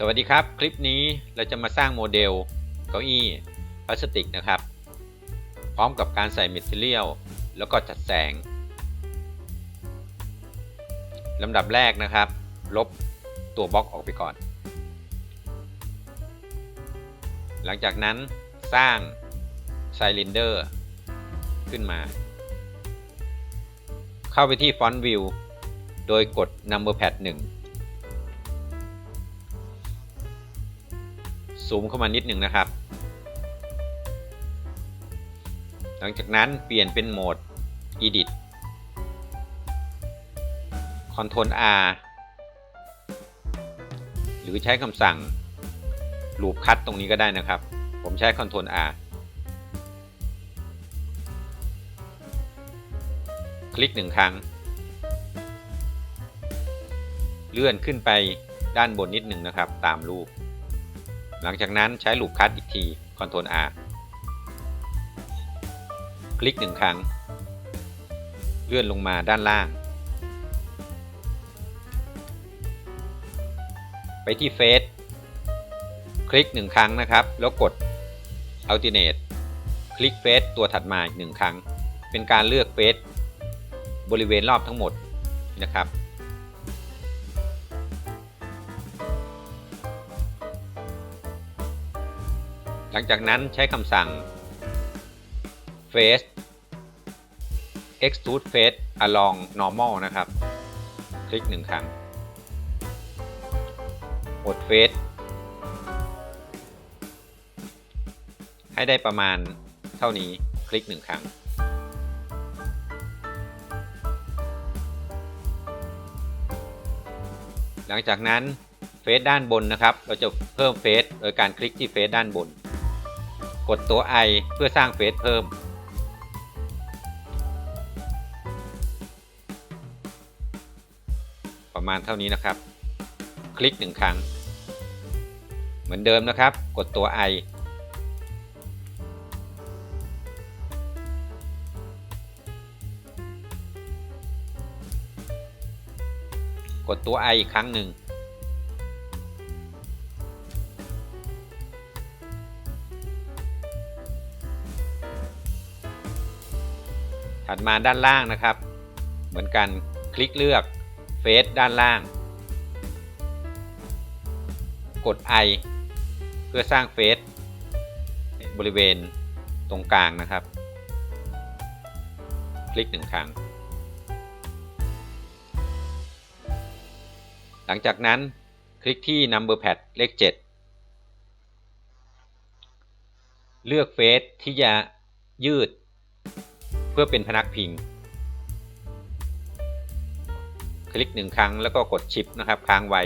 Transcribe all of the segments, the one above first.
สวัสดีครับ คลิปนี้เราจะมาสร้างโมเดลเก้าอี้พลาสติกนะครับ พร้อมกับการใส่เมทเทียลแล้วก็จัดแสงลำดับแรกนะครับ ลบตัวบล็อกออกไปก่อน หลังจากนั้นสร้างไซลินเดอร์ขึ้นมา เข้าไปที่ฟอนต์วิวโดยกด Number Pad 1 ซูมเข้ามานิดหนึ่งนะครับ หลังจากนั้นเปลี่ยนเป็นโหมด Edit Ctrl R หรือใช้คำสั่ง Loop Cut ตรงนี้ก็ได้นะครับ ผมใช้ Ctrl R คลิกหนึ่งครั้ง เลื่อนขึ้นไปด้านบนนิดหนึ่งนะครับ ตามรูป หลังจากนั้นใช้ลูปคัตอีกที Ctrl R คลิกหนึ่งครั้ง เลื่อนลงมาด้านล่าง ไปที่เฟซคลิกหนึ่งครั้งนะครับ แล้วกด Alternate คลิกเฟซตัวถัดมาอีกหนึ่งครั้ง เป็นการเลือกเฟซบริเวณรอบทั้งหมดนะครับ ลังจากนั้นใช้คำสั่ง face extrude face along normal นะครับ คลิกหนึ่งครั้งกด face ให้ได้ประมาณเท่านี้คลิกหนึ่งครั้ง หลังจากนั้นเฟซด้านบนนะครับ เราจะเพิ่มเฟซโดยการคลิกที่เฟซด้านบน กดตัว i เพื่อสร้างเฟซเพิ่ม ประมาณเท่านี้นะครับ คลิกหนึ่งครั้ง เหมือนเดิมนะครับ กดตัว i กดตัว i อีกครั้งหนึ่ง ถัดมาด้านล่างนะครับ เหมือนกันคลิกเลือกเฟซด้านล่าง กด i เพื่อสร้างเฟซบริเวณตรงกลางนะครับ คลิกหนึ่งครั้ง หลังจากนั้นคลิกที่ Number Pad เลข 7 เลือกเฟซที่จะยืด พื่อเป็นพนักพิง คลิกหนึ่งครั้งแล้วก็กดชิปนะครับค้างไว้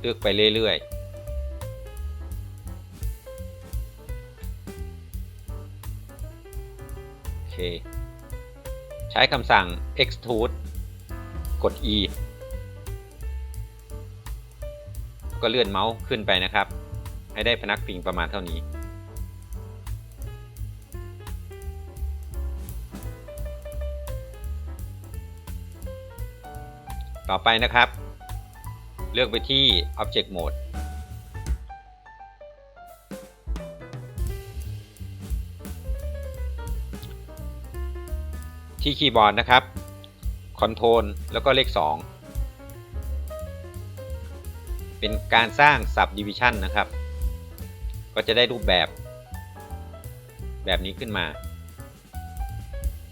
เลือกไปเรื่อยๆโอเคใช้คำสั่ง extrude กด e ก็เลื่อนเมาส์ขึ้นไปนะครับ ให้ได้พนักพิงประมาณเท่านี้ ต่อไปนะครับ เลือกไปที่ Object Mode ที่คีย์บอร์ดนะครับ Ctrl แล้วก็เลข 2 เป็นการสร้าง Subdivision นะครับ ก็จะได้รูปแบบ แบบนี้ขึ้นมา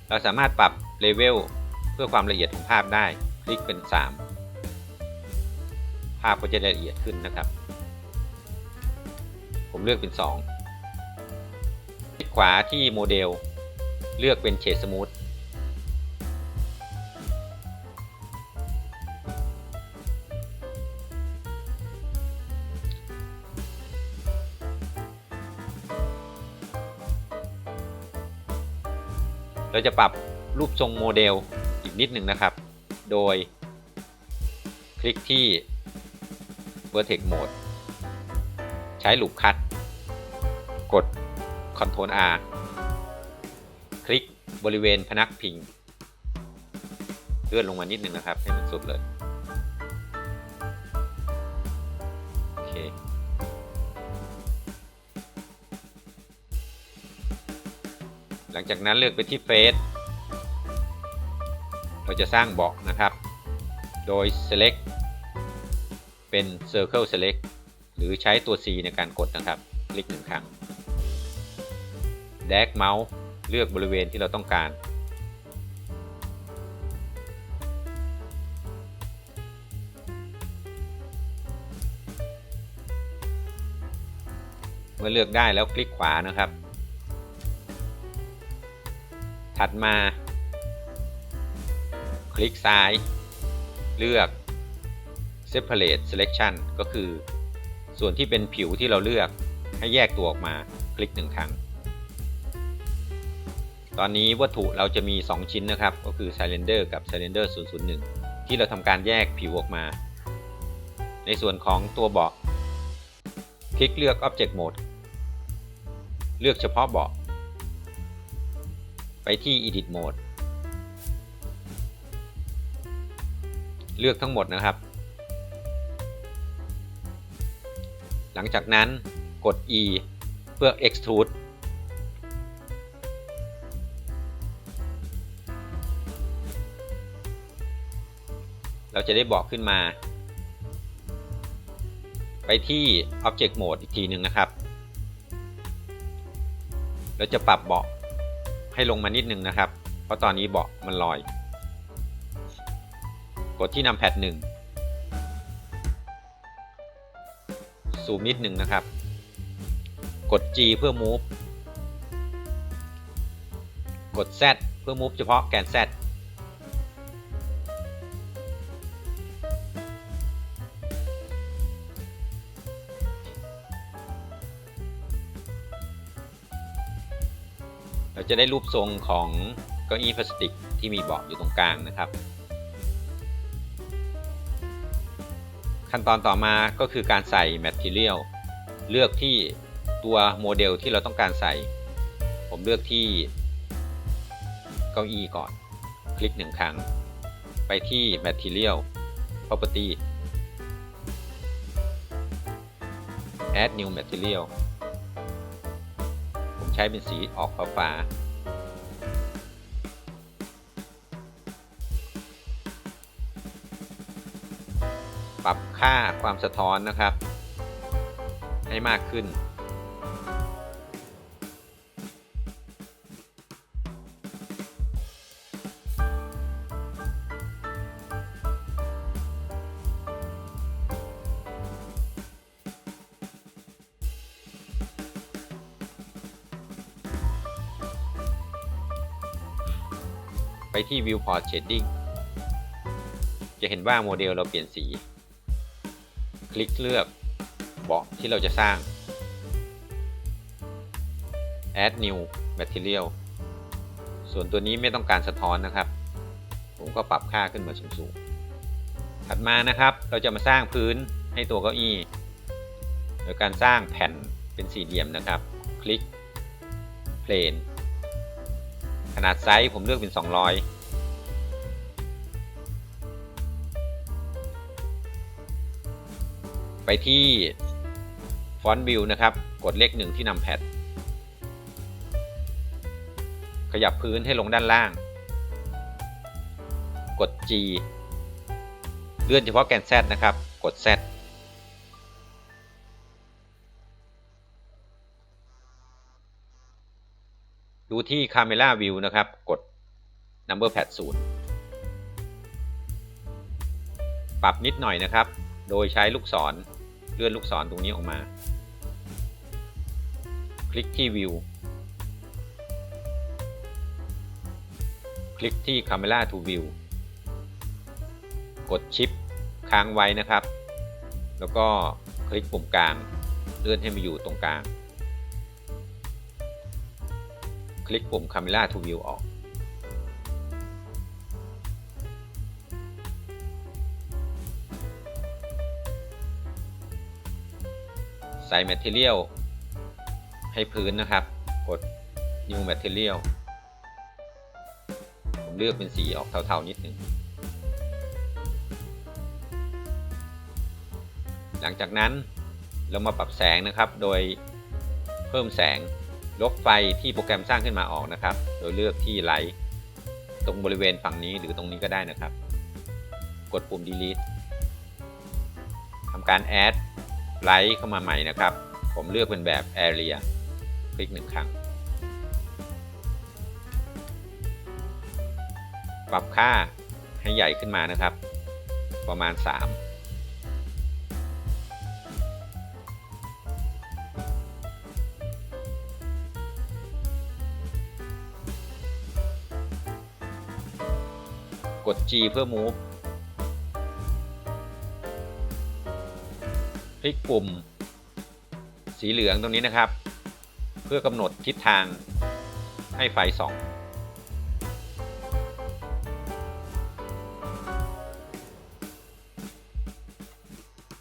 เราสามารถปรับเลเวลเพื่อความละเอียดของภาพได้ ลิกเป็น 3 ภาพก็จะละเอียดขึ้นนะครับ ผมเลือกเป็น 2 คลิกขวาที่โมเดล เลือกเป็นเฉดสมูทเราจะปรับรูปทรงโมเดลอีกนิดหนึ่งนะครับ โดย คลิกที่ vertex mode ใช้หลุมคัด กด Ctrl R คลิกบริเวณพนักพิง เลื่อนลงมานิดนึงนะครับ ให้มันสุดเลยโอเคหลังจากนั้นเลือกไปที่เฟซ เราจะสร้างเบาะนะครับ โดย select เป็น circle select หรือใช้ตัว C ในการกดนะครับ คลิกหนึ่งครั้ง drag เมาส์เลือกบริเวณที่เราต้องการ เมื่อเลือกได้แล้วคลิกขวานะครับ ถัดมา คลิกซ้าย เลือก separate selection ก็คือ ส่วนที่เป็นผิวที่เราเลือกให้แยกตัวออกมาคลิกหนึ่งครั้ง ตอนนี้วัตถุเราจะมี 2 ชิ้นนะครับ ก็คือ Cylinder กับ Cylinder 001 ที่เราทำการแยกผิวออกมา ในส่วนของตัวเบาะ คลิกเลือก Object Mode เลือกเฉพาะเบาะ ไปที่ Edit Mode เลือกทั้งหมดนะครับ หลังจากนั้นกด E เพื่อ Extrude เราจะได้บอกขึ้นมา ไปที่ Object Mode อีกทีหนึ่งนะครับเราจะปรับเบาะให้ลงมานิดนึงนะครับ เพราะตอนนี้เบาะมันลอย กดที่นำแพดหนึ่งซูมนิดหนึ่งนะครับ กด G เพื่อ move กด Z เพื่อ move เฉพาะแกน Z เราจะได้รูปทรงของเก้าอี้พลาสติกที่มีเบาะอยู่ตรงกลางนะครับ ขั้นตอนต่อมาก็คือการใส่ Material เลือกที่ตัวโมเดลที่เราต้องการใส่ ผมเลือกที่เก้าอี้ก่อน คลิกหนึ่งครั้ง ไปที่ Material Property Add New Material ผมใช้เป็นสีออกฟ้าฟา ปรับค่าความสะท้อนนะครับ ให้มากขึ้น ไปที่ Viewport Shading จะเห็นว่าโมเดลเราเปลี่ยนสี คลิกเลือกเบาะที่เราจะสร้าง Add New Material ส่วนตัวนี้ไม่ต้องการสะท้อนนะครับ ผมก็ปรับค่าขึ้นมาสูงๆถัดมานะครับ เราจะมาสร้างพื้นให้ตัวเก้าอี้ โดยการสร้างแผ่นเป็นสี่เหลี่ยมนะครับ คลิก Plane ขนาดไซส์ผมเลือกเป็น 200 ไปที่ Font View นะครับ กดเลขหนึ่งที่นำแพดขยับพื้นให้ลงด้านล่าง กด G เลื่อนเฉพาะแกน Z นะครับ กด Z ดูที่ Camera View นะครับ กด Number Pad 0 ปรับนิดหน่อยนะครับ โดยใช้ลูกศร เลื่อนลูกศรตรงนี้ออกมา คลิกที่ View คลิกที่ Camera to View กดชิปค้างไว้นะครับ แล้วก็คลิกปุ่มกลาง เลื่อนให้มาอยู่ตรงกลาง คลิกปุ่ม Camera to View ออก ส่ Material ให้พื้นนะครับ กด New Material ผมเลือกเป็นสีออกเทาๆนิดหนึ่ง หลังจากนั้นเรามาปรับแสงนะครับ โดยเพิ่มแสงลบไฟที่โปรแกรมสร้างขึ้นมาออกนะครับ โดยเลือกที่ไลท์ตรงบริเวณฝั่งนี้หรือตรงนี้ก็ได้นะครับ กดปุ่ม delete ทำการ add ไลท์เข้ามาใหม่นะครับ ผมเลือกเป็นแบบ area คลิกหนึ่งครั้ง ปรับค่าให้ใหญ่ขึ้นมานะครับ ประมาณ3กด G เพื่อ move คลิกปุ่ม สีเหลืองตรงนี้นะครับ เพื่อกำหนดทิศทางให้ไฟส่อง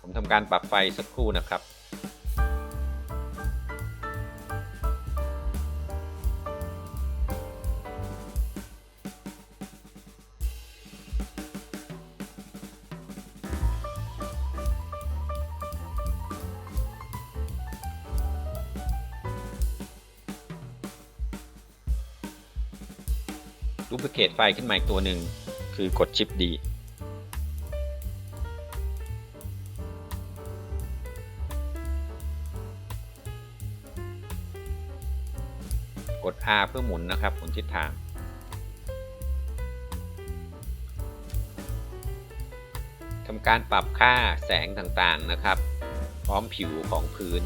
ผมทำการปรับไฟสักครู่นะครับ รูปเกตไฟล์ขึ้นมาอีกตัวหนึ่งคือกดชิป D กด R เพื่อหมุนนะครับหมุนทิศทางทำการปรับค่าแสงต่างๆนะครับ พร้อมผิวของพื้น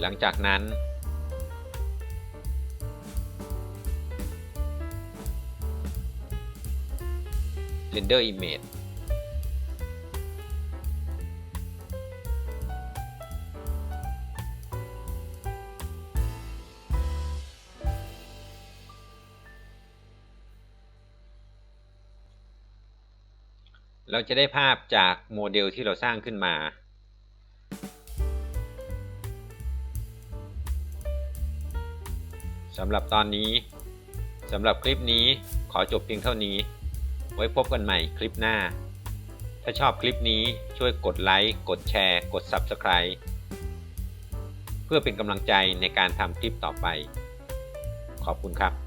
หลังจากนั้น render image เราจะได้ภาพจากโมเดลที่เราสร้างขึ้นมา สำหรับตอนนี้ สำหรับคลิปนี้ขอจบเพียงเท่านี้ ไว้พบกันใหม่คลิปหน้า ถ้าชอบคลิปนี้ช่วยกดไลค์กดแชร์ กด Subscribe เพื่อเป็นกำลังใจในการทำคลิปต่อไป ขอบคุณครับ